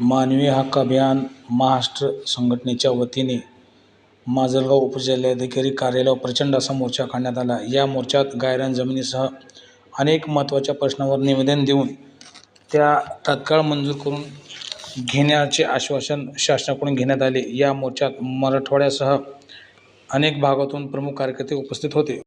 मानवी हक्क अभियान महाराष्ट्र संघटनेच्या वतीने माजलगाव उपजिल्हाधिकारी कार्यालयावर प्रचंड असा मोर्चा काढण्यात आला. या मोर्चात गायरान जमिनीसह अनेक महत्त्वाच्या प्रश्नावर निवेदन देऊन त्या तात्काळ मंजूर करून घेण्याचे आश्वासन शासनाकडून घेण्यात आले. या मोर्चात मराठवाड्यासह अनेक भागातून प्रमुख कार्यकर्ते उपस्थित होते.